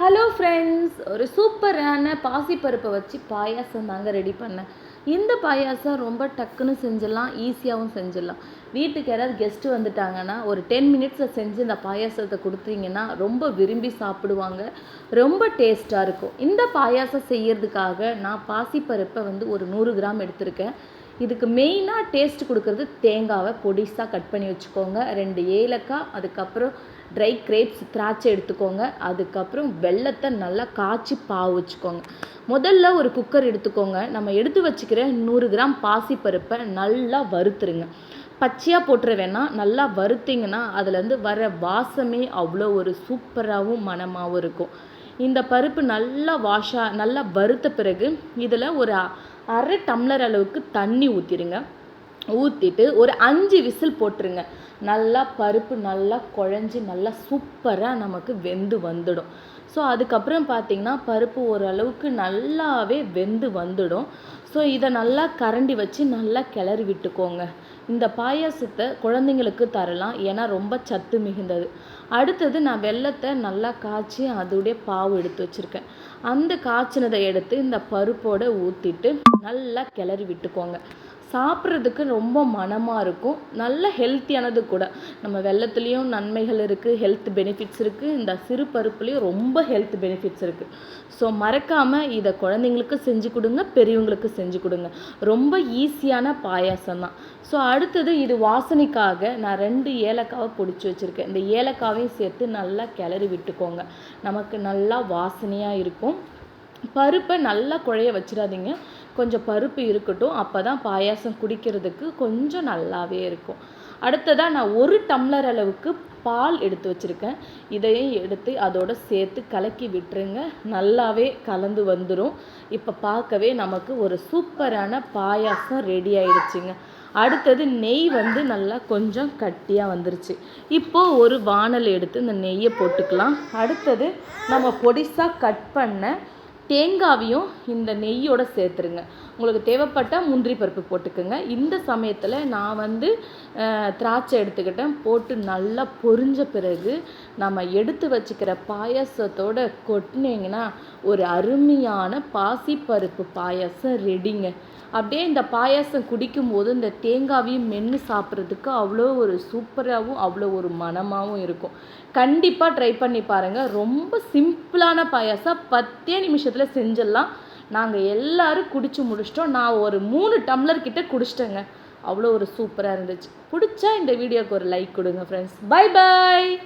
Hello friends ஒரு சூப்பரான பாசிப்பருப்பை வச்சு பாயாசம் தாங்க ரெடி பண்ணேன். இந்த பாயாசம் ரொம்ப டக்குன்னு செஞ்சிடலாம் ஈஸியாகவும் செஞ்சிடலாம். வீட்டுக்கு யாராவது கெஸ்ட்டு வந்துட்டாங்கன்னா ஒரு டென் மினிட்ஸில் செஞ்சு இந்த பாயாசத்தை கொடுத்தீங்கன்னா ரொம்ப விரும்பி சாப்பிடுவாங்க. ரொம்ப டேஸ்ட்டாக இருக்கும். இந்த பாயாசம் செய்யறதுக்காக நான் பாசிப்பருப்பை வந்து ஒரு நூறு கிராம் எடுத்திருக்கேன். இதுக்கு மெயினாக டேஸ்ட் கொடுக்கறது தேங்காவை பொடிசாக கட் பண்ணி வச்சுக்கோங்க. ரெண்டு ஏலக்காய் அதுக்கப்புறம் ட்ரை கிரேப்ஸ் திராட்சை எடுத்துக்கோங்க. அதுக்கப்புறம் வெள்ளத்தை நல்லா காய்ச்சி பாவு வச்சுக்கோங்க. முதல்ல ஒரு குக்கர் எடுத்துக்கோங்க. நம்ம எடுத்து வச்சுக்கிற நூறு கிராம் பாசிப்பருப்பை நல்லா வறுத்துருங்க. பச்சையாக போட்டுற வேணாம் நல்லா வறுத்திங்கன்னா அதுலேருந்து வர வாசமே அவ்வளோ ஒரு சூப்பராகவும் மணமாகவும் இருக்கும். இந்த பருப்பு நல்லா வாஷாக நல்லா வறுத்த பிறகு இதில் ஒரு அரை டம்ளர் அளவுக்கு தண்ணி ஊற்றிடுங்க ஊற்றிட்டு ஒரு அஞ்சு விசில் போட்டுருங்க. நல்லா பருப்பு நல்லா குழஞ்சி நல்லா சூப்பராக நமக்கு வெந்து வந்துடும். ஸோ அதுக்கப்புறம் பார்த்திங்கன்னா பருப்பு ஓரளவுக்கு நல்லாவே வெந்து வந்துடும். ஸோ இதை நல்லா கரண்டி வச்சு நல்லா கிளறி விட்டுக்கோங்க. இந்த பாயாசத்தை குழந்தைங்களுக்கு தரலாம். ஏன்னா ரொம்ப சத்து மிகுந்தது. அடுத்தது நான் வெள்ளத்தை நல்லா காய்ச்சி அதோடைய பாவு எடுத்து வச்சுருக்கேன். அந்த காய்ச்சினதை எடுத்து இந்த பருப்போடு ஊற்றிட்டு நல்லா கிளறி விட்டுக்கோங்க. சாப்பிட்றதுக்கு ரொம்ப மனமாக இருக்கும். நல்ல ஹெல்த்தியானது கூட. நம்ம வெள்ளத்துலேயும் நன்மைகள் இருக்குது ஹெல்த் பெனிஃபிட்ஸ் இருக்குது இந்த சிறு பருப்புலேயும் ரொம்ப ஹெல்த் பெனிஃபிட்ஸ் இருக்குது ஸோ மறக்காமல் இதை குழந்தைங்களுக்கு செஞ்சு கொடுங்க பெரியவங்களுக்கு செஞ்சு கொடுங்க. ரொம்ப ஈஸியான பாயாசம் தான். ஸோ அடுத்தது இது வாசனைக்காக நான் ரெண்டு ஏலக்காவை பிடிச்சி வச்சுருக்கேன். இந்த ஏலக்காவையும் சேர்த்து நல்லா கிளறி விட்டுக்கோங்க. நமக்கு நல்லா வாசனையாக இருக்கும். பருப்பை நல்லா குழைய வச்சிடாதீங்க. கொஞ்சம் பருப்பு இருக்கட்டும் அப்போ தான் பாயாசம் குடிக்கிறதுக்கு கொஞ்சம் நல்லாவே இருக்கும். அடுத்ததாக நான் ஒரு டம்ளர் அளவுக்கு பால் எடுத்து வச்சுருக்கேன். இதையும் எடுத்து அதோட சேர்த்து கலக்கி விட்டுருங்க. நல்லாவே கலந்து வந்துடும் இப்போ பார்க்கவே நமக்கு ஒரு சூப்பரான பாயாசம் ரெடி ஆயிடுச்சுங்க. அடுத்தது நெய் வந்து நல்லா கொஞ்சம் கட்டியாக வந்துருச்சு. இப்போது ஒரு வானல் எடுத்து இந்த நெய்யை போட்டுக்கலாம். அடுத்தது நம்ம பொடிசாக கட் பண்ண தேங்காவையும் இந்த நெய்யோடு சேர்த்துருங்க. உங்களுக்கு தேவைப்பட்டால் முந்திரி பருப்பு போட்டுக்கோங்க. இந்த சமயத்தில் நான் வந்து திராட்சை எடுத்துக்கிட்டேன். போட்டு நல்லா பொரிஞ்ச பிறகு நம்ம எடுத்து வச்சுக்கிற பாயசத்தோட கொட்டினீங்கன்னா ஒரு அருமையான பாசிப்பருப்பு பாயாசம் ரெடிங்க அப்படியே இந்த பாயாசம் குடிக்கும்போது இந்த தேங்காவையும் மென்று சாப்பிட்றதுக்கு அவ்வளோ ஒரு சூப்பராகவும் அவ்வளோ ஒரு மனமாகவும் இருக்கும். கண்டிப்பாக ட்ரை பண்ணி பாருங்கள் ரொம்ப சிம்பிளான பாயாசம். பத்தே நிமிஷத்தில் செஞ்சிடலாம். நாங்கள் எல்லோரும் குடித்து முடிச்சிட்டோம். நான் ஒரு மூணு டம்ளர் கிட்டே குடிச்சிட்டேங்க. அவ்வளோ ஒரு சூப்பராக இருந்துச்சு. பிடிச்சா இந்த வீடியோக்கு ஒரு லைக் கொடுங்க ஃப்ரெண்ட்ஸ் பை பாய்